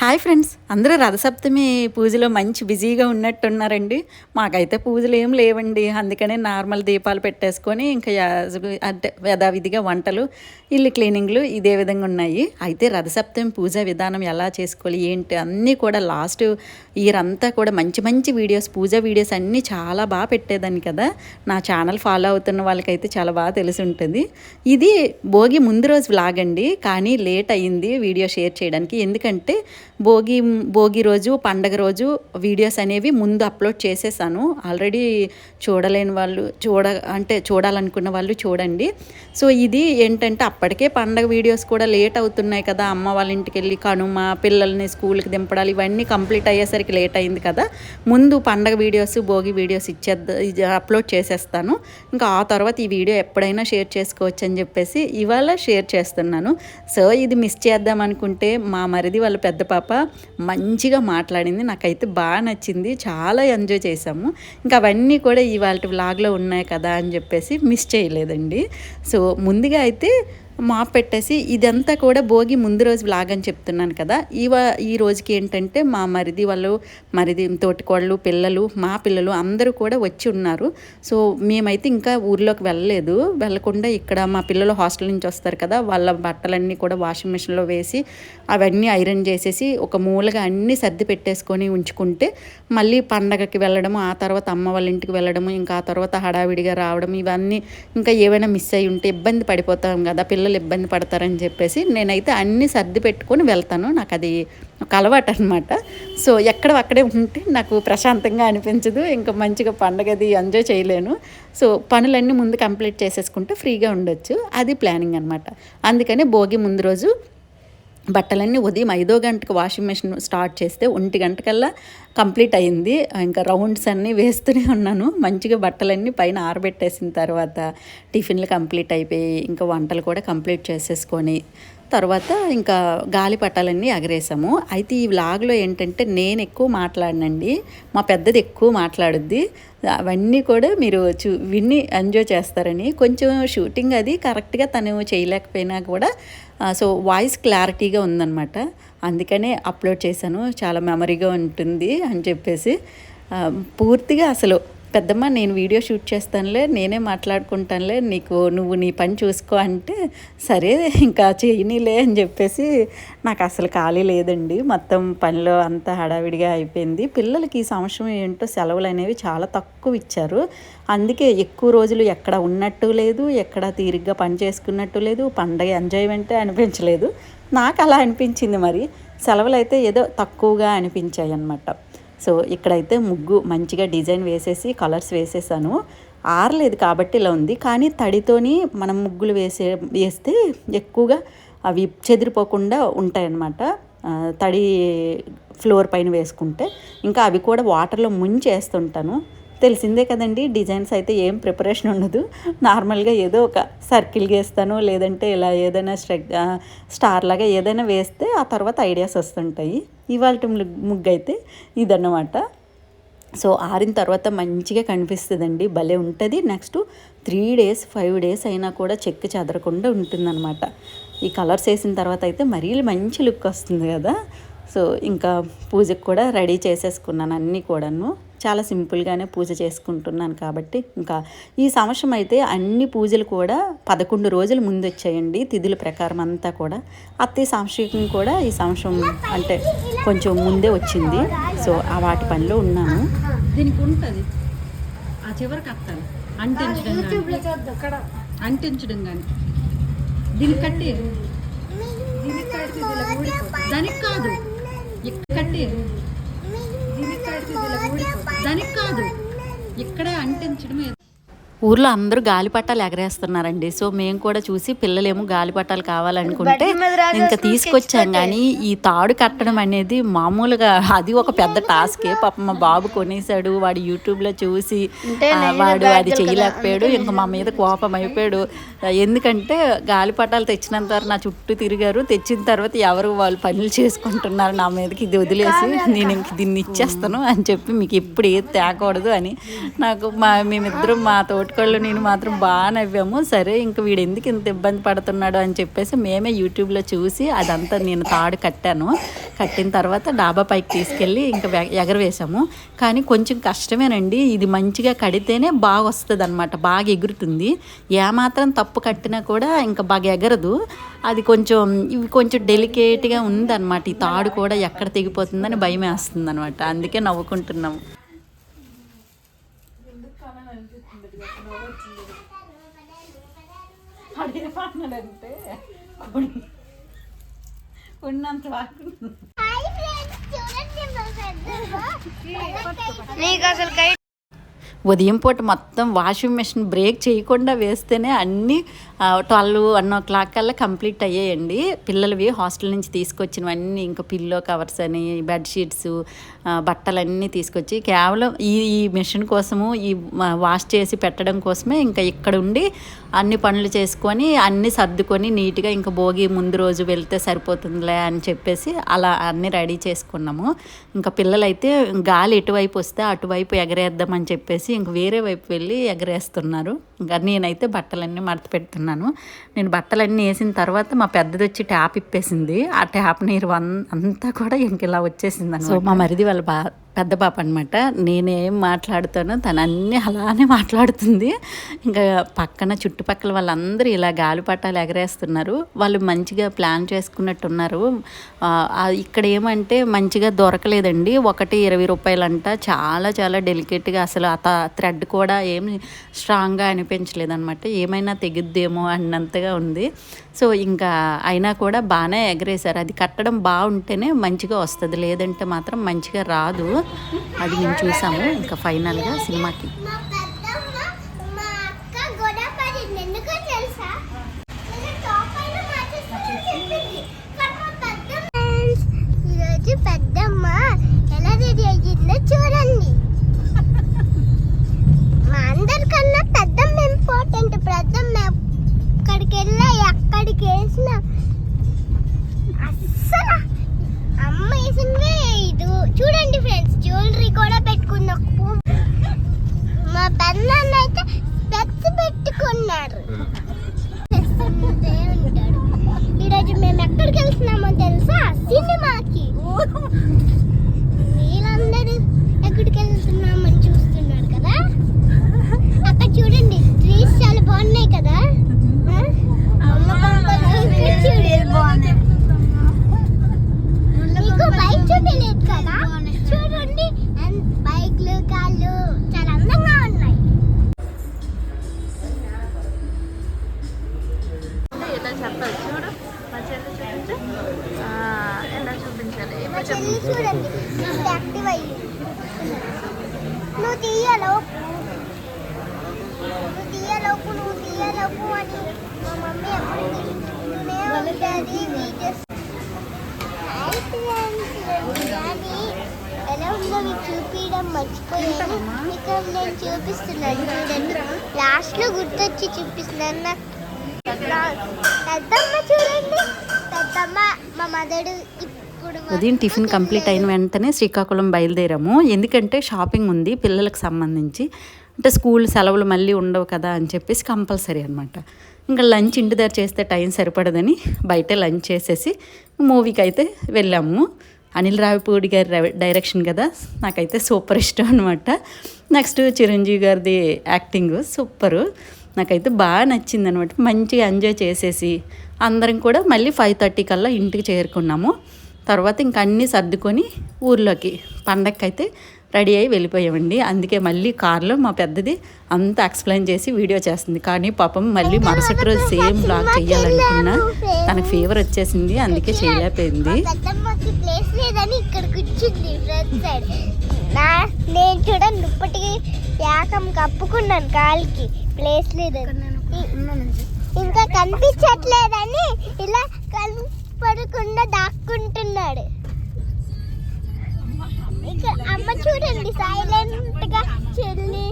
Hi friends అందరూ రథసప్తమి పూజలో మంచి బిజీగా ఉన్నట్టున్నారండి. మాకైతే పూజలు ఏం లేవండి. అందుకనే నార్మల్ దీపాలు పెట్టేసుకొని ఇంకా అంటే యథావిధిగా వంటలు ఇల్లు క్లీనింగ్లు ఇదే విధంగా ఉన్నాయి. అయితే రథసప్తమి పూజ విధానం ఎలా చేసుకోవాలి ఏంటి అన్నీ కూడా లాస్ట్ ఇయర్ అంతా కూడా మంచి మంచి వీడియోస్ పూజ వీడియోస్ అన్నీ చాలా బాగా పెట్టేదాన్ని కదా. నా ఛానల్ ఫాలో అవుతున్న వాళ్ళకైతే చాలా బాగా తెలిసి ఉంటుంది. ఇది భోగి ముందు రోజు వ్లాగ్ అండి. కానీ లేట్ అయ్యింది వీడియో షేర్ చేయడానికి. ఎందుకంటే భోగి భోగి రోజు పండగ రోజు వీడియోస్ అనేవి ముందు అప్లోడ్ చేసేసాను. ఆల్రెడీ చూడలేని వాళ్ళు చూడ అంటే చూడాలనుకున్న వాళ్ళు చూడండి. సో ఇది ఏంటంటే అప్పటికే పండగ వీడియోస్ కూడా లేట్ అవుతున్నాయి కదా. అమ్మ వాళ్ళ ఇంటికి వెళ్ళి కనుమ పిల్లల్ని స్కూల్కి దింపడాలి ఇవన్నీ కంప్లీట్ అయ్యేసరికి లేట్ అయింది కదా. ముందు పండగ వీడియోస్ భోగి వీడియోస్ ఇచ్చేద్ద ఇది అప్లోడ్ చేసేస్తాను. ఇంకా ఆ తర్వాత ఈ వీడియో ఎప్పుడైనా షేర్ చేసుకోవచ్చు అని చెప్పేసి ఇవాళ షేర్ చేస్తున్నాను. సో ఇది మిస్ చేద్దాం అనుకుంటే మా మరిది వాళ్ళ పెద్ద పాప మంచిగా మాట్లాడింది. నాకైతే బాగా నచ్చింది. చాలా ఎంజాయ్ చేసాము ఇంకా అవన్నీ కూడా ఇవాళ వ్లాగ్లో ఉన్నాయి కదా అని చెప్పేసి మిస్ చేయలేదండి. సో ముందుగా అయితే మాప్ పెట్టేసి ఇదంతా కూడా భోగి ముందు రోజు వ్లాగ్ అని చెప్తున్నాను కదా. ఇవా ఈ రోజుకి ఏంటంటే మా మరిది వాళ్ళు మరిది తోటికోళ్ళు పిల్లలు మా పిల్లలు అందరూ కూడా వచ్చి ఉన్నారు. సో మేమైతే ఇంకా ఊర్లోకి వెళ్ళలేదు. వెళ్ళకుండా ఇక్కడ మా పిల్లలు హాస్టల్ నుంచి వస్తారు కదా. వాళ్ళ బట్టలన్నీ కూడా వాషింగ్ మిషన్లో వేసి అవన్నీ ఐరన్ చేసేసి ఒక మూలగా అన్నీ సర్ది పెట్టేసుకొని ఉంచుకుంటే మళ్ళీ పండగకి వెళ్ళడం ఆ తర్వాత అమ్మ వాళ్ళ ఇంటికి వెళ్ళడము ఇంకా ఆ తర్వాత హడావిడిగా రావడం ఇవన్నీ ఇంకా ఏమైనా మిస్ అయి ఉంటే ఇబ్బంది పడిపోతాం కదా. పిల్లలు ఇబ్బంది పడతారని చెప్పేసి నేనైతే అన్నీ సర్ది పెట్టుకొని వెళ్తాను. నాకు అది ఒక అలవాటు అనమాట సో ఎక్కడ అక్కడే ఉంటే నాకు ప్రశాంతంగా అనిపించదు. ఇంకా మంచిగా పండగది ఎంజాయ్ చేయలేను. సో పనులన్నీ ముందు కంప్లీట్ చేసేసుకుంటే ఫ్రీగా ఉండొచ్చు. అది ప్లానింగ్ అనమాట అందుకని భోగి ముందు రోజు బట్టలన్నీ ఉదయం ఐదో గంటకు వాషింగ్ మెషిన్ స్టార్ట్ చేస్తే ఒంటి గంటకల్లా కంప్లీట్ అయింది. ఇంకా రౌండ్స్ అన్నీ వేస్తూనే ఉన్నాను. మంచిగా బట్టలన్నీ పైన ఆరబెట్టేసిన తర్వాత టిఫిన్లు కంప్లీట్ అయిపోయి ఇంకా వంటలు కూడా కంప్లీట్ చేసేసుకొని తర్వాత ఇంకా గాలి పట్టాలన్నీ ఎగరేసాము అయితే ఈ వ్లాగ్లో ఏంటంటే నేను ఎక్కువ మాట్లాడనండి. మా పెద్దది ఎక్కువ మాట్లాడుద్ది. అవన్నీ కూడా మీరు చూ విన్ని ఎంజాయ్ చేస్తారని. కొంచెం షూటింగ్ అది కరెక్ట్గా తను చేయలేకపోయినా కూడా సో వాయిస్ క్లారిటీగా ఉందన్నమాట. అందుకనే అప్లోడ్ చేశాను. చాలా మెమరీగా ఉంటుంది అని చెప్పేసి పూర్తిగా అసలు పెద్దమ్మ నేను వీడియో షూట్ చేస్తానులే నేనే మాట్లాడుకుంటానులే నీకు నువ్వు నీ పని చూసుకో అంటే సరే ఇంకా చేయనీలే అని చెప్పేసి నాకు అసలు ఖాళీ లేదండి. మొత్తం పనిలో అంతా హడావిడిగా అయిపోయింది. పిల్లలకి ఈ సంవత్సరం ఏంటో సెలవులు అనేవి చాలా తక్కువ ఇచ్చారు. అందుకే ఎక్కువ రోజులు ఎక్కడ ఉన్నట్టు లేదు ఎక్కడ తీరిగ్గా పని చేసుకున్నట్టు లేదు పండగ ఎంజాయ్మెంటే అనిపించలేదు. నాకు అలా అనిపించింది మరి. సెలవులు అయితే ఏదో తక్కువగా అనిపించాయి అన్నమాట సో ఇక్కడైతే ముగ్గు మంచిగా డిజైన్ వేసేసి కలర్స్ వేసేసాను. ఆరలేదు కాబట్టి ఇలా ఉంది. కానీ తడితోని మనం ముగ్గులు వేసే వేస్తే ఎక్కువగా అవి చెదిరిపోకుండా ఉంటాయన్నమాట. తడి ఫ్లోర్ పైన వేసుకుంటే. ఇంకా అవి కూడా వాటర్లో ముంచేస్తుంటాను. తెలిసిందే కదండి డిజైన్స్ అయితే ఏం ప్రిపరేషన్ ఉండదు. నార్మల్గా ఏదో ఒక సర్కిల్ గీస్తాను లేదంటే ఇలా ఏదైనా స్ట్రెక్ స్టార్ లాగా ఏదైనా వేస్తే ఆ తర్వాత ఐడియాస్ వస్తుంటాయి. ఇవాళ ముగ్గు అయితే ఇదన్నమాట. సో ఆరిన తర్వాత మంచిగా కనిపిస్తుందండి. భలే ఉంటుంది. Next three days five days అయినా కూడా చెక్కు చెదరకుండా ఉంటుందన్నమాట. ఈ కలర్స్ వేసిన తర్వాత అయితే మరీ మంచి లుక్ వస్తుంది కదా. సో ఇంకా పూజకు కూడా రెడీ చేసేసుకున్నాను అన్నీ కూడాను. చాలా సింపుల్గానే పూజ చేసుకుంటున్నాను కాబట్టి ఇంకా ఈ సంవత్సరం అయితే అన్ని పూజలు కూడా పదకొండు రోజుల ముందు వచ్చాయండి తిథుల ప్రకారం అంతా కూడా. అత్తయ్య సంవత్సరం కూడా ఈ సంవత్సరం అంటే కొంచెం ముందే వచ్చింది. సో ఆ వాటి పనిలో ఉన్నాను. దీనికి ఉంటుంది. ఆ చివరికి అత్తాను అంటించడం అంటించడం కానీ దీనికి కట్టి దానికి కాదు ఇక్కడ కట్టి దానికి కాదు ఇక్కడే అంటించడం ఊర్లో అందరూ గాలిపటాలు ఎగరేస్తున్నారండి. సో మేము కూడా చూసి పిల్లలేమో గాలిపటాలు కావాలనుకుంటే ఇంకా తీసుకొచ్చాం. కానీ ఈ తాడు కట్టడం అనేది మామూలుగా అది ఒక పెద్ద టాస్కే. పాప మా బాబు కొనేసాడు వాడు యూట్యూబ్లో చూసి వాడు అది చేయలేకపోయాడు. ఇంకా మా మీద కోపం అయిపోయాడు. ఎందుకంటే గాలిపటాలు తెచ్చినంత వరకు నా చుట్టూ తిరిగారు. తెచ్చిన తర్వాత ఎవరు వాళ్ళు పనులు చేసుకుంటున్నారు నా మీదకి ఇది వదిలేసి నేను ఇంక దీన్ని ఇచ్చేస్తాను అని చెప్పి మీకు ఎప్పుడు ఏది తేకూడదు అని నాకు మా మేమిద్దరం మా తోటి తోటకోళ్ళు నేను మాత్రం బాగా నవ్వాము. సరే ఇంక వీడు ఎందుకు ఇంత ఇబ్బంది పడుతున్నాడు అని చెప్పేసి మేమే యూట్యూబ్లో చూసి అదంతా నేను తాడు కట్టాను. కట్టిన తర్వాత డాబా పైకి తీసుకెళ్ళి ఇంకా ఎగరవేశాము. కానీ కొంచెం కష్టమేనండి. ఇది మంచిగా కడితేనే బాగా వస్తుంది అనమాట బాగా ఎగురుతుంది. ఏమాత్రం తప్పు కట్టినా కూడా ఇంకా బాగా ఎగరదు. అది కొంచెం ఇవి కొంచెం డెలికేట్గా ఉందన్నమాట. ఈ తాడు కూడా ఎక్కడ తెగిపోతుందని భయం వేస్తుంది అనమాట అందుకే నవ్వుకుంటున్నాము. ఉన్నంత నీకు అసలు కై ఉదయం పూట మొత్తం వాషింగ్ మెషిన్ బ్రేక్ చేయకుండా వేస్తేనే అన్నీ ట్వెల్వ్ వన్ ఓ క్లాక్ కల్లా కంప్లీట్ అయ్యాయండి. పిల్లలవి హాస్టల్ నుంచి తీసుకొచ్చినవన్నీ ఇంకా పిల్లో కవర్స్ అని బెడ్షీట్స్ బట్టలన్నీ తీసుకొచ్చి కేవలం ఈ ఈ మిషన్ కోసము ఈ వాష్ చేసి పెట్టడం కోసమే ఇంకా ఇక్కడ ఉండి అన్ని పనులు చేసుకొని అన్నీ సర్దుకొని నీట్గా ఇంకా భోగి ముందు రోజు వెళ్తే సరిపోతుందిలే అని చెప్పేసి అలా అన్నీ రెడీ చేసుకున్నాము. ఇంకా పిల్లలైతే గాలి ఎటువైపు వస్తే అటువైపు ఎగరేద్దామని చెప్పేసి ఇంక వేరే వైపు వెళ్ళి ఎగరేస్తున్నారు. ఇంకా నేనైతే బట్టలన్నీ మడత పెడుతున్నాను. నేను బట్టలన్నీ వేసిన తర్వాత మా పెద్దది వచ్చి ట్యాప్ ఇప్పేసింది. ఆ ట్యాప్ నీరు అంతా కూడా ఇంక ఇలా వచ్చేసింది సో మా మరిది వాళ్ళ బా పెద్ద పాప అనమాట నేనేం మాట్లాడుతానో తను అన్నీ అలానే మాట్లాడుతుంది. ఇంకా పక్కన చుట్టుపక్కల వాళ్ళందరూ ఇలా గాలిపటాలు ఎగరేస్తున్నారు. వాళ్ళు మంచిగా ప్లాన్ చేసుకున్నట్టున్నారు. ఉన్నారు ఇక్కడ ఏమంటే మంచిగా దొరకలేదండి. ఒకటి ఇరవై రూపాయలంట. చాలా చాలా డెలికేట్గా అసలు ఆ థ్రెడ్ కూడా ఏమి స్ట్రాంగ్గా అనిపించలేదన్నమాట. ఏమైనా తెగుద్దేమో అన్నంతగా ఉంది. సో ఇంకా అయినా కూడా బాగానే ఎగరేశారు. అది కట్టడం బాగుంటేనే మంచిగా వస్తుంది. లేదంటే మాత్రం మంచిగా రాదు. అది మేము చూసాము. ఇంకా ఫైనల్గా సినిమాకి. పెద్దమ్మ పెద్దమ్మ పెద్దమ్మ ఎలా రెడీ అయ్యిందో చూడండి మా అందరికన్నా పెద్దమ్మ ఇంపార్టెంట్ పెద్దమ్మ పెన్నాన్న అయితే స్పెక్స్ పెట్టుకున్నారు ఈరోజు మేము ఎక్కడికి వెళ్తున్నామో తెలుసా? సినిమాకి. చూపించాలి చూడండి యాక్టివ్ అయ్యింది నువ్వు తీయలోపు నువ్వు తీయలోపు నువ్వు తీయలోపు అని మా మమ్మీ ఎప్పుడు ఉంటుంది వీడియోస్ ఎలా ఉందో మీకు చూపించడం మర్చిపోయాను ఇక్కడ నేను చూపిస్తున్నాను చూడండి లాస్ట్లో గుర్తొచ్చి చూపిస్తున్నాను నాకు పెద్దమ్మ చూడండి పెద్దమ్మ మా మదడు ఇప్పుడు ఉదయం టిఫిన్ కంప్లీట్ అయిన వెంటనే శ్రీకాకుళం బయలుదేరాము. ఎందుకంటే షాపింగ్ ఉంది పిల్లలకు సంబంధించి. అంటే స్కూల్ సెలవులు మళ్ళీ ఉండవు కదా అని చెప్పేసి కంపల్సరీ అనమాట ఇంకా లంచ్ ఇంటి దగ్గర చేస్తే టైం సరిపడదని బయట లంచ్ చేసేసి మూవీకి అయితే వెళ్ళాము. అనిల్ రావిపూడి గారి డైరెక్షన్ కదా నాకైతే సూపర్ ఇష్టం అనమాట నెక్స్ట్ చిరంజీవి గారిది యాక్టింగ్ సూపరు. నాకైతే బాగా నచ్చింది అనమాట మంచిగా ఎంజాయ్ చేసేసి అందరం కూడా మళ్ళీ ఫైవ్ థర్టీ కల్లా ఇంటికి చేరుకున్నాము. తర్వాత ఇంక అన్నీ సర్దుకొని ఊర్లోకి పండగకి అయితే రెడీ అయ్యి వెళ్ళిపోయామండి. అందుకే మళ్ళీ కార్లో మా పెద్దది అంతా ఎక్స్ప్లెయిన్ చేసి వీడియో చేస్తుంది. కానీ పాపం మళ్ళీ మరుసటి రోజు సేమ్ బ్లాగ్ చేయాలనుకున్నా తనకు ఫీవర్ వచ్చేసింది. అందుకే చేయలేకపోయింది. మా పెద్దమ్మకి ప్లేస్ లేదని ఇక్కడ కూర్చుంది ఫ్రంట్ సైడ్. నా నేను చూడండి ఇప్పటికి యాకం కప్పుకున్నాను కాలికి. ప్లేస్ లేదని. ఇంకా కనిపించట్లేదని ఇలా కనపడకుండా దాక్కుంటున్నాడు. ఇక్కడ అమ్మ చూడండి సైలెంట్గా చెల్లి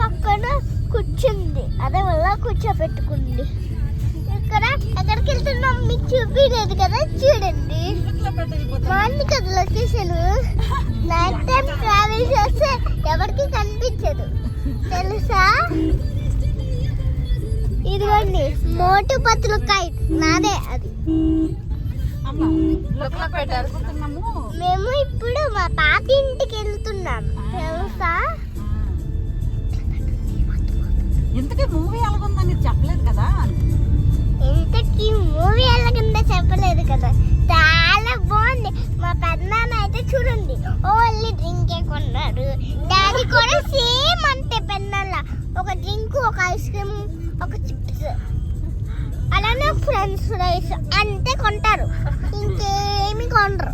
పక్కన కూర్చుంది. అదే వల్ల కూర్చోబెట్టుకుంది. ఇక్కడ ఎక్కడికి వెళ్తున్నాం మీకు చూపించలేదు కదా చూడండి. మార్నింగ్ కదా లొకేషన్ నైట్ టైం ట్రావెల్ చేస్తే ఎవరికి కనిపించదు. తెలుసా? ఇదిగోండి మోటు పత్తులు కైట్ నాదే అది. మేము ఇప్పుడు మా పాత ఇంటికి వెళ్తున్నాం. తెలుసా? ఇంతకీ మూవీ ఎలాగుందని చెప్పలేదు కదా? ఇంతకీ మూవీ ఎలాగందో చెప్పలేదు కదా. చాలా బాగుంది. మా పెద్దనాన్న అయితే చూడండి. ఓన్లీ డ్రింకే కొన్నాడు. డాడీ కూడా సేమ్ అంతే పెద్దనాన్న. ఒక డ్రింక్ ఒక ఐస్ క్రీమ్ ఒక చిప్స్ అలానే ఫ్రెండ్స్ ఫ్రైస్ అంతే కొంటారు. ఇంకేమి కొనరు.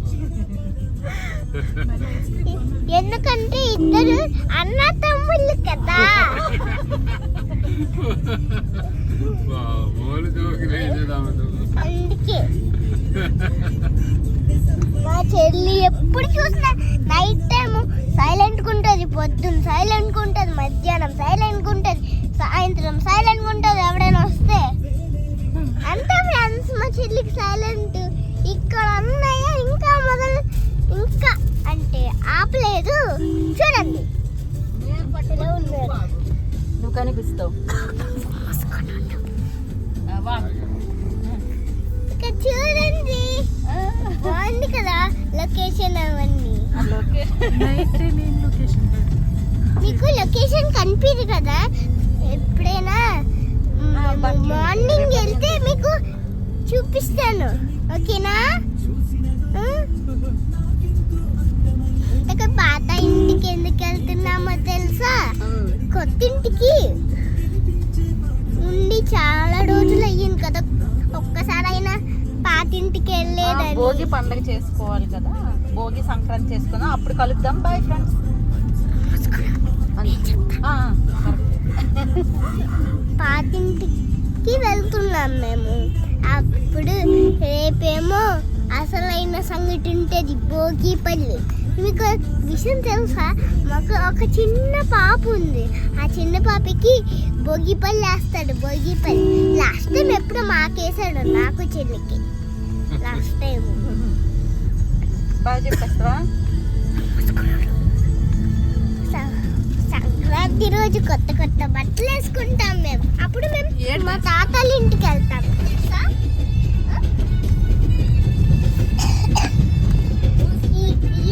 ఎందుకంటే ఇద్దరు అన్న తమ్ముళ్ళు కదా. అందుకే. మా చెల్లి ఎప్పుడు చూసినా నైట్ టైం సైలెంట్ ఉంటుంది పొద్దున్న సైలెంట్ ఉంటుంది మధ్యాహ్నం సైలెంట్ ఉంటుంది సాయంత్రం సైలెంట్ ఉంటుంది ఎవడైనా ఫ్రెండ్స్ మా చెల్లికి సైలెంట్ ఇక్కడ అన్నయ్య ఇంకా మొదలు ఇంకా అంటే ఆపలేదు. చూడండి. నువ్వు కనిపిస్తావు. చూడండి. బాగుంది కదా లొకేషన్ అవన్నీ. మీకు లొకేషన్ కనిపించదు కదా ఎప్పుడైనా మార్నింగ్ వెళ్తే మీకు చూపిస్తాను. ఓకేనా? పాత ఇంటికి ఎందుకు వెళ్తున్నామో తెలుసా? కొత్త ఇంటికి ఉండి చాలా రోజులు అయ్యింది కదా. ఒక్కసారైనా పాత ఇంటికి వెళ్ళేదని భోగి పండగ చేసుకోవాలి కదా. భోగి సంక్రాంతి చేసుకుందాం. అప్పుడు కలుద్దాం. బాయ్ ఫ్రెండ్స్ పాతింటికి వెళ్తున్నాం మేము. అప్పుడు రేపేమో అసలైన సంగతి ఉంటుంది భోగిపల్లి మీకు విషయం తెలుసా? మాకు ఒక చిన్న పాప ఉంది. ఆ చిన్న పాపకి భోగిపల్లి వేస్తాడు భోగిపల్లి లాస్ట్ టైం ఎప్పుడు మాకేసాడు నాకు చెల్లికి. లాస్ట్ టైం బాగా చెప్పేస్తావా? సంక్రాంతి రోజు కొత్త కొత్త బట్టలు వేసుకుంటాం మేము. అప్పుడు మేము మా తాతల ఇంటికి వెళ్తాం.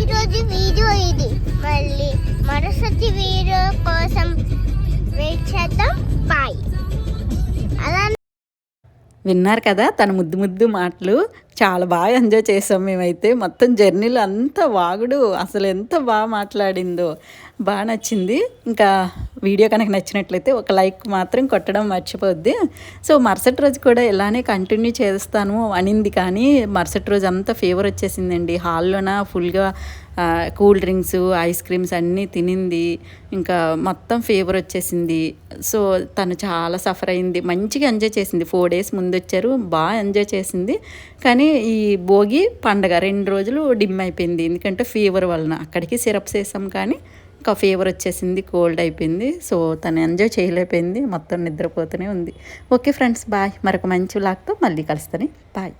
ఈరోజు రోజు వీడియో ఇది. మళ్ళీ మరుసటి వీడియో కోసం వెయిట్ చేద్దాం. విన్నారు కదా తన ముద్దు ముద్దు మాటలు. చాలా బాగా ఎంజాయ్ చేసాం మేమైతే. మొత్తం జర్నీలో అంత వాగుడు అసలు ఎంత బాగా మాట్లాడిందో. బాగా నచ్చింది. ఇంకా వీడియో కనుక నచ్చినట్లయితే ఒక లైక్ మాత్రం కొట్టడం మర్చిపోద్ది. సో మరుసటి రోజు కూడా ఇలానే కంటిన్యూ చేస్తాను అనింది కానీ మరుసటి రోజు అంతా ఫీవర్ వచ్చేసిందండి. హాల్లోన ఫుల్గా కూల్ డ్రింక్స్ ఐస్ క్రీమ్స్ అన్నీ తినింది. ఇంకా మొత్తం ఫీవర్ వచ్చేసింది. సో తను చాలా సఫర్ అయింది. మంచిగా ఎంజాయ్ చేసింది. ఫోర్ డేస్ ముందు వచ్చారు. బాగా ఎంజాయ్ చేసింది. కానీ ఈ భోగి పండగ రెండు రోజులు డిమ్ అయిపోయింది. ఎందుకంటే ఫీవర్ వలన. అక్కడికి సిరప్స్ వేసాం కానీ ఇంకా ఫీవర్ వచ్చేసింది. కోల్డ్ అయిపోయింది. సో తను ఎంజాయ్ చేయలేకపోయింది. మొత్తం నిద్రపోతూనే ఉంది. Okay friends bye. మరొక మంచి లాక్తో మళ్ళీ కలుస్తాను. బాయ్.